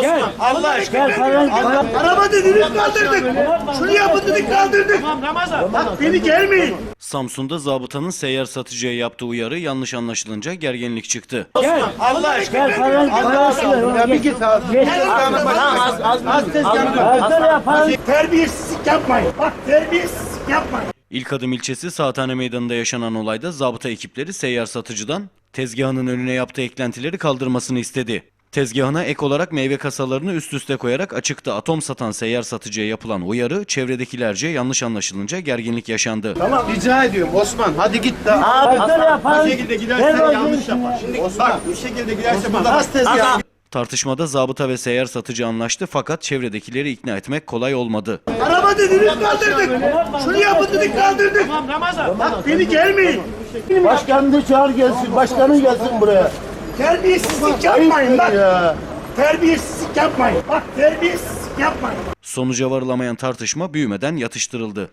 Gel. Allah aşkına. Gel falan. Araba dediniz kaldırdık. Şunu yapın dedik kaldırdık. Tamam Ramazan. Bak beni gelmeyin. Samsun'da zabıtanın seyyar satıcıya yaptığı uyarı yanlış anlaşılınca gerginlik çıktı. Gel. Allah aşkına. Gel falan. Allah aşkına. Ya bir git abi. Geç. Az az az. Terbiyesizlik yapmayın. Bak terbiyesizlik yapmayın. İlk adım ilçesi Saathane Meydanı'nda yaşanan olayda zabıta ekipleri seyyar satıcıdan tezgahının önüne yaptığı eklentileri kaldırmasını istedi. Tezgahına ek olarak meyve kasalarını üst üste koyarak açıkta atom satan seyyar satıcıya yapılan uyarı çevredekilerce yanlış anlaşılınca gerginlik yaşandı. Tamam rica ediyorum Osman hadi git de. Arkada yapan. Bu şekilde gidersen yanlış yapar. Şimdi Osman bu şekilde giderse burada az tezgah. Tartışmada zabıta ve seyyar satıcı anlaştı fakat çevredekileri ikna etmek kolay olmadı. Araba dediniz kaldırdık. Şunu yapın dedik kaldırdık. Tamam Ramazan. Bak beni gelmeyin. Başkanını çağır gelsin. Başkanı gelsin buraya. Terbiyesizlik yapmayın bak. ya. Terbiyesizlik yapmayın. Bak terbiyesizlik yapmayın. Sonuca varılamayan tartışma büyümeden yatıştırıldı.